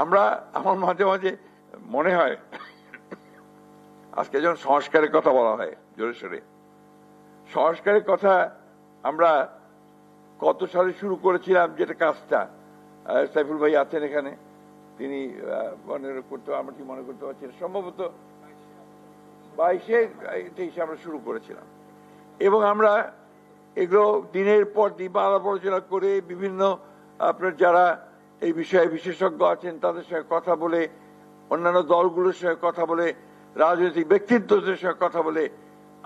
আমরা আমার মাঝে মাঝে মনে হয়, আজকে যখন সংস্কারের কথা বলা হয়, জোরে সোরে। সংস্কারের কথা আমরা কত সালে শুরু করেছিলাম যেটা কাজটা? সাইফুল ভাই আছেন এখানে। তিনি মনে করতে, আমরা কি মনে করতে পারছি। সম্ভবত বাইশে তেইশে আমরা শুরু করেছিলাম। এবং আমরা এগুলো দিনের পর দিন আলাপ আলোচনা করে বিভিন্ন আপনার যারা এই বিষয়ে বিশেষজ্ঞ আছেন, তাদের সঙ্গে কথা বলে, অন্যান্য দলগুলোর সঙ্গে কথা বলে, রাজনৈতিক ব্যক্তিত্বদের সঙ্গে কথা বলে,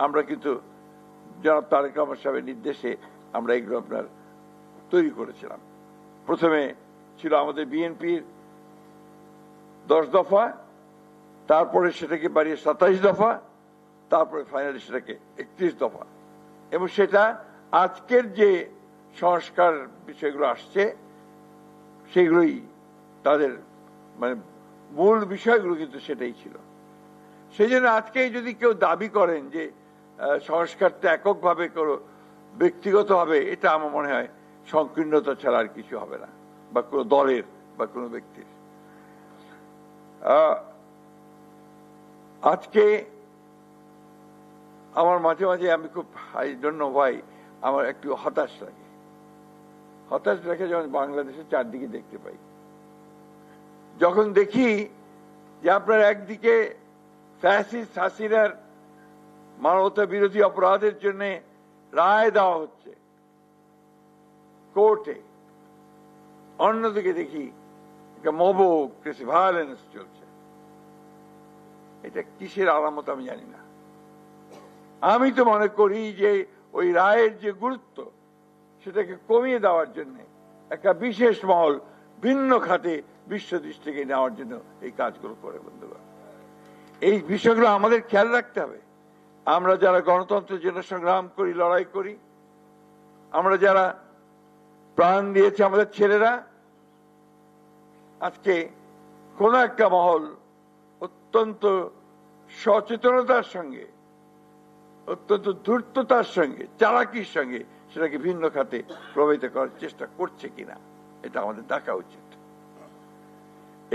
আমরা কিন্তু জনাব তারেক রহমান সাহেবের নির্দেশে আমরা এগুলো আপনার তৈরি করেছিলাম। প্রথমে ছিল আমাদের বিএনপির দশ দফা, তারপরে সেটাকে বাড়িয়ে সাতাইশ দফা, তারপরে ফাইনালি সেটাকে একত্রিশ দফা। এবং সেটা আজকের যে সংস্কার বিষয়গুলো আসছে সেগুলোই তাদের মানে মূল বিষয়গুলো কিন্তু সেটাই ছিল। সেই জন্য আজকে যদি কেউ দাবি করেন যে সংস্কারটা এককভাবে করো ব্যক্তিগতভাবে, এটা আমার মনে হয় সংকীর্ণতা ছাড়া আর কিছু হবে না, বা কোনো দলের, বা কোনো ব্যক্তির। আজকে আমার মাঝে মাঝে আমি খুব আই জন্য ভাই আমার একটু হতাশ লাগে। হতাশ লাগে যখন বাংলাদেশের চারদিকে দেখতে পাই। যখন দেখি যে আপনার একদিকে মানবতা বিরোধী অপরাধের জন্য রায় দেওয়া হচ্ছে কোর্টে, অন্যদিকে দেখি একটা ভায়োলেন্স চলছে। এটা কিসের আলামত আমি জানি না। আমি তো মনে করি যে ওই রায়ের যে গুরুত্ব সেটাকে কমিয়ে দেওয়ার জন্য একটা বিশেষ মহল ভিন্ন খাতে বিশ্ব দৃষ্টিকে নেওয়ার জন্য এই কাজগুলো করে, বন্ধুগণ। এই বিষয়গুলো আমাদের খেয়াল রাখতে হবে। আমরা যারা গণতন্ত্রের জন্য সংগ্রাম করি, লড়াই করি, আমরা যারা প্রাণ দিয়েছে আমাদের ছেলেরা, আজকে কোন একটা মহল অত্যন্ত সচেতনতার সঙ্গে, অত্যন্ত ধূর্ততার সঙ্গে, চালাকির সঙ্গে সেটাকে ভিন্ন খাতে প্রভাবিত করার চেষ্টা করছে কিনা, এটা আমাদের দেখা উচিত।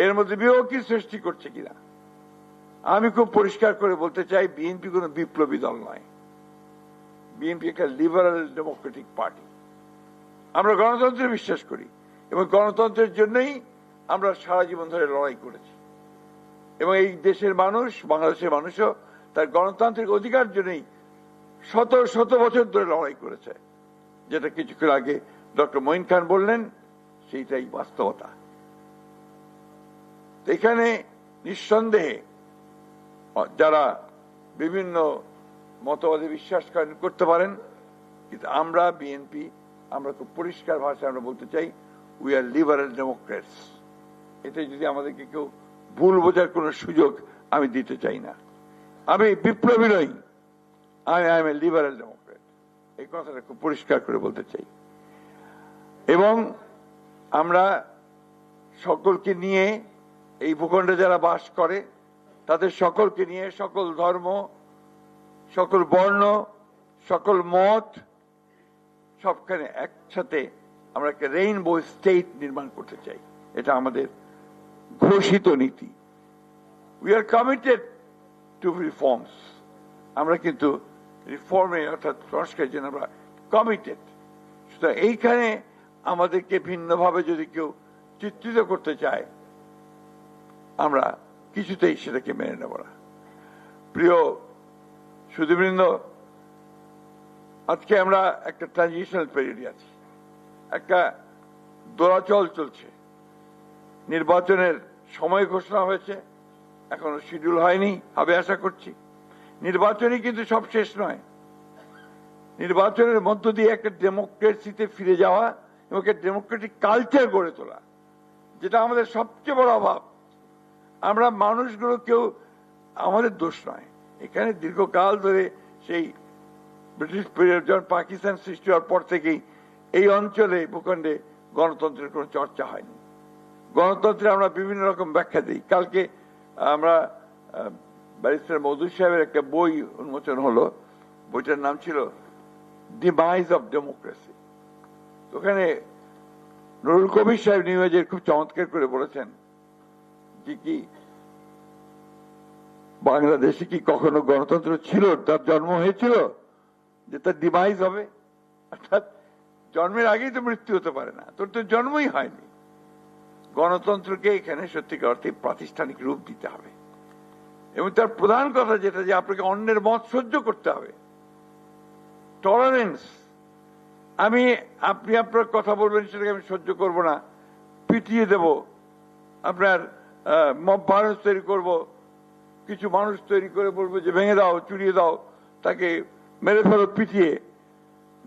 এর মধ্যে বিয়োগী সৃষ্টি করছে কিনা, আমি খুব পরিষ্কার করে বলতে চাই, বিএনপি কোনো বিপ্লবী দল নয়। বিএনপি একটা লিবারাল ডেমোক্রেটিক পার্টি। আমরা গণতন্ত্রে বিশ্বাস করি এবং গণতন্ত্রের জন্যই আমরা সারা জীবন ধরে লড়াই করেছি। এবং এই দেশের মানুষ, বাংলাদেশের মানুষও তার গণতান্ত্রিক অধিকার জন্যই শত শত বছর ধরে লড়াই করেছে। যেটা কিছুক্ষণ আগে ডক্টর মঈন খান বললেন, সেইটাই বাস্তবতা। এখানে নিঃসন্দেহে যারা বিভিন্ন মতবাদে বিশ্বাস করতে পারেন, কিন্তু আমরা, বিএনপি, আমরা খুব পরিষ্কার ভাষায় আমরা বলতে চাই উই আর লিবারেল ডেমোক্রেটস এতে যদি আমাদেরকে কেউ ভুল বোঝার কোনো সুযোগ আমি দিতে চাই না। আমি বিপ্লবী নই, আমি I am a liberal democrat এই কথাটা খুব পরিষ্কার করে বলতে চাই। এবং আমরা সকলকে নিয়ে এই ভূখণ্ডে যারা বাস করে, তাদের সকলকে নিয়ে সকল ধর্ম, সকল বর্ণ, সকল মত, সবখানে একসাথে আমরা একটা রেইনবো স্টেট নির্মাণ করতে চাই। এটা আমাদের ঘোষিত নীতি। We are committed to reforms আমরা কিন্তু রিফর্মে অর্থাৎ সংস্কারের জন্য আমরা কমিটেড সুতরাং এইখানে আমাদেরকে ভিন্নভাবে যদি কেউ চিত্রিত করতে চায়, আমরা কিছুতেই সেটাকে মেনে নেব না। প্রিয় সুদীবৃন্দ আজকে আমরা একটা ট্রানজিশনাল পিরিয়ডে আছি। একটা দোলাচল চলছে। নির্বাচনের সময় ঘোষণা হয়েছে, এখনও শিডিউল হয়নি, হবে আশা করছি। নির্বাচনই কিন্তু সব শেষ নয়। নির্বাচনের মধ্য দিয়ে একটা ডেমোক্রেসিতে ফিরে যাওয়া এবং একটা ডেমোক্রেটিক কালচার গড়ে তোলা, যেটা আমাদের সবচেয়ে বড় অভাব। আমরা মানুষগুলো কেউ আমাদের দোষ নয়। এখানে দীর্ঘকাল ধরে সেই ব্রিটিশ পিরিয়ড পাকিস্তান সৃষ্টি হওয়ার পর থেকেই এই অঞ্চলে, ভূখণ্ডে গণতন্ত্রের কোনো চর্চা হয়নি। গণতন্ত্রে আমরা বিভিন্ন রকম ব্যাখ্যা দিই। কালকে আমরা ব্যারিস্টার মধু সাহেবের একটা বই উন্মোচন হলো। বইটার নাম ছিল ডিমাইজ অফ ডেমোক্রেসি ওখানে নুরুল কবির সাহেব নিউজের খুব চমৎকার করে বলেছেন যে কি বাংলাদেশে কি কখনো গণতন্ত্র ছিল, তার জন্ম হয়েছিল, যে তার ডিভাইস হবে? অর্থাৎ জন্মের আগেই তো মৃত্যু হতে পারে না, তোর তো জন্মই হয়নি। গণতন্ত্রকে এখানে সত্যিকার অর্থে প্রাতিষ্ঠানিক রূপ দিতে হবে। এবং তার প্রধান কথা যেটা যে আপনাকে অন্যের মত সহ্য করতে হবে। টলারেন্স আমি, আপনি আপনার কথা বলবেন, সেটাকে আমি সহ্য করব না। পিটিয়ে দেব। আপনার মব ভায়োলেন্স তৈরি করব। কিছু মানুষ তৈরি করে বলব যে, ভেঙে দাও, চুরিয়ে দাও। তাকে মেরে ফেলো, পিটিয়ে।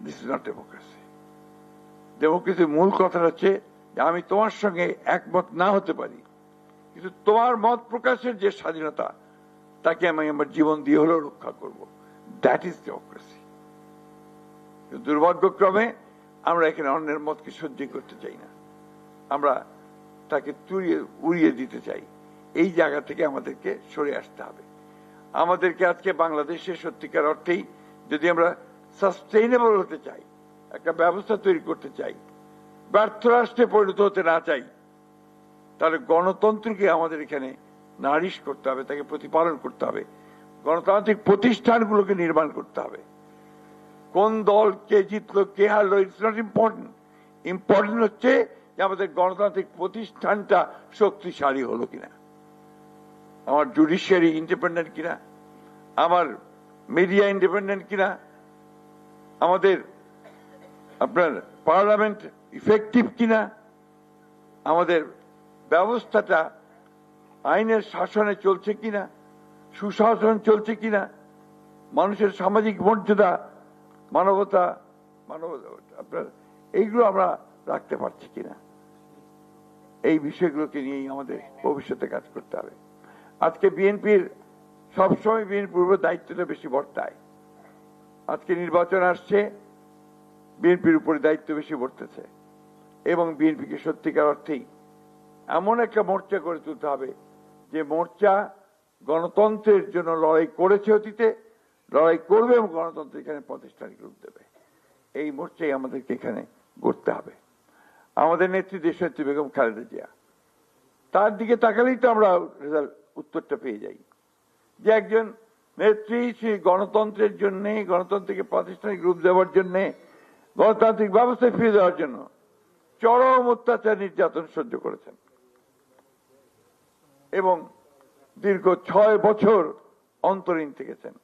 দিস ইজ নট ডেমোক্রেসি ডেমোক্রেসির মূল কথা হচ্ছে যে, আমি তোমার সঙ্গে একমত না হতে পারি। কিন্তু তোমার মত প্রকাশের যে স্বাধীনতা তাকে আমি আমার জীবন দিয়ে হলেও রক্ষা করব। দ্যাট ইজ ডেমোক্রেসি দুর্ভাগ্যক্রমে আমরা এখানে অন্যের মতকে সহ্য করতে চাই না। আমরা তাকে তুড়িয়ে উড়িয়ে দিতে চাই। এই জায়গা থেকে আমাদেরকে সরে আসতে হবে। আমাদেরকে আজকে বাংলাদেশে সত্যিকার অর্থেই যদি আমরা সাস্টেইনেবল হতে চাই, একটা ব্যবস্থা তৈরি করতে চাই, ব্যর্থ রাষ্ট্রে পরিণত হতে না চাই, তাহলে গণতন্ত্রকে আমাদের এখানে নারিশ করতে হবে, তাকে প্রতিপালন করতে হবে। গণতান্ত্রিক প্রতিষ্ঠানগুলোকে নির্মাণ করতে হবে। কোন দল কে জিতলো, কে হারলো ইটস নট ইম্পর্টেন্ট ইম্পর্টেন্ট হচ্ছে যে আমাদের গণতান্ত্রিক প্রতিষ্ঠানটা শক্তিশালী হলো কিনা। আমার জুডিশিয়ারি ইন্ডিপেন্ডেন্ট কিনা? আমার মিডিয়া ইন্ডিপেন্ডেন্ট কিনা? আমাদের আপনার পার্লামেন্ট ইফেক্টিভ কিনা? আমাদের ব্যবস্থাটা আইনের শাসনে চলছে কিনা, সুশাসন চলছে কিনা, মানুষের সামাজিক মর্যাদা, মানবতা মানবতা, আপনার, এইগুলো আমরা রাখতে পারছি কিনা? এই বিষয়গুলোকে নিয়েই আমাদের ভবিষ্যতে কাজ করতে হবে। আজকে বিএনপির, সবসময় বিএনপির দায়িত্বটা বেশি বর্তায়। আজকে নির্বাচন আসছে, বিএনপির উপরে দায়িত্ব বেশি বর্তেছে। এবং বিএনপিকে সত্যিকার অর্থেই এমন একটা মোর্চা করে তুলতে হবে যে মোর্চা গণতন্ত্রের জন্য লড়াই করেছে অতীতে, লড়াই করবে এবং গণতন্ত্র এখানে প্রতিষ্ঠানিক রূপ দেবে। এই মোর্চাই আমাদেরকে এখানে গড়তে হবে। আমাদের নেত্রী দেশনেত্রী বেগম খালেদা জিয়া, তার দিকে তাকালেই তো আমরা রেজাল্ট, উত্তরটা পেয়ে যাই। যে একজন নেত্রী সেই গণতন্ত্রের জন্যে, গণতন্ত্রকে প্রাতিষ্ঠানিক রূপ দেওয়ার জন্যে, গণতান্ত্রিক ব্যবস্থায় ফিরে দেওয়ার জন্য চরম অত্যাচার নির্যাতন সহ্য করেছেন। এবং দীর্ঘ ছয় বছর অন্তরীণ থেকেছেন।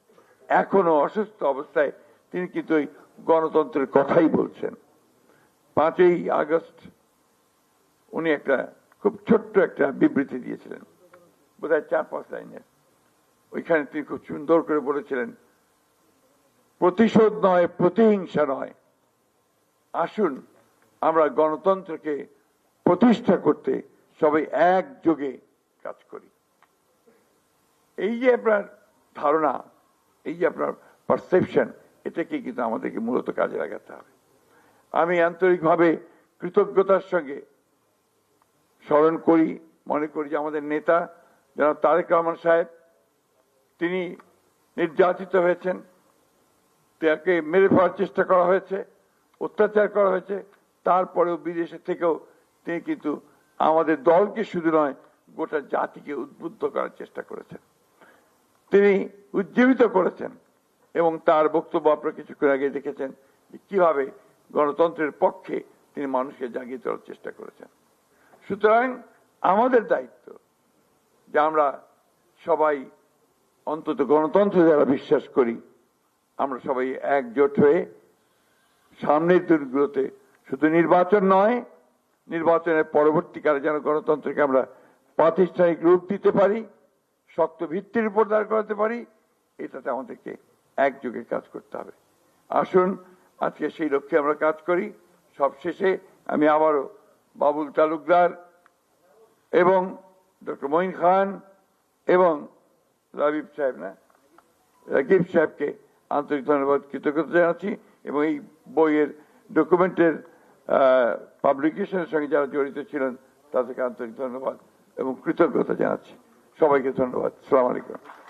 এখনও অসুস্থ অবস্থায় তিনি কিন্তু ওই গণতন্ত্রের কথাই বলছেন। পাঁচই আগস্ট উনি একটা খুব ছোট্ট একটা বিবৃতি দিয়েছিলেন। বোধ হয় চার পাঁচ লাইনের। ওইখানে তিনি খুব সুন্দর করে বলেছিলেন, প্রতিশোধ নয়, প্রতিহিংসা নয়। আসুন, আমরা গণতন্ত্রকে প্রতিষ্ঠা করতে সবাই একযোগে কাজ করি। এই যে আপনার ধারণা, এই যে আপনার পারসেপশন এটাকে কিন্তু আমাদেরকে মূলত কাজে লাগাতে হবে। আমি আন্তরিকভাবে কৃতজ্ঞতার সঙ্গে স্মরণ করি, মনে করি যে আমাদের নেতা যারা তারেক রহমান সাহেব, তিনি নির্যাতিত হয়েছেন, তাকে মেরে ফেলার চেষ্টা করা হয়েছে, অত্যাচার করা হয়েছে, তারপরেও বিদেশে থেকেও তিনি কিন্তু আমাদের দলকে শুধু নয় গোটা জাতিকে উদ্বুদ্ধ করার চেষ্টা করেছেন। তিনি উজ্জীবিত করেছেন এবং তার বক্তব্য আপনারা কিছুক্ষণ আগে দেখেছেন কীভাবে গণতন্ত্রের পক্ষে তিনি মানুষকে জাগিয়ে তোলার চেষ্টা করেছেন। সুতরাং আমাদের দায়িত্ব যে আমরা সবাই অন্তত গণতন্ত্র যারা বিশ্বাস করি, আমরা সবাই একজোট হয়ে সামনের দিনগুলোতে শুধু নির্বাচন নয়, নির্বাচনের পরবর্তীকালে যেন গণতন্ত্রকে আমরা প্রাতিষ্ঠানিক রূপ দিতে পারি, শক্ত ভিত্তির উপর দাঁড় করাতে পারি, এটাতে আমাদেরকে একযোগে কাজ করতে হবে। আসুন, আজকে সেই লক্ষ্যে আমরা কাজ করি। সবশেষে আমি আবারও বাবুল তালুকদার এবং ডক্টর মঈন খান এবং রাবিব সাহেব না, রাকিব সাহেবকে আন্তরিক ধন্যবাদ, কৃতজ্ঞতা জানাচ্ছি এবং এই বইয়ের ডকুমেন্টের পাবলিকেশনের সঙ্গে যারা জড়িত ছিলেন, তাদেরকে আন্তরিক ধন্যবাদ। এবং কৃতজ্ঞতা জানাচ্ছি। সবাইকে ধন্যবাদ। সালাম আলাইকুম।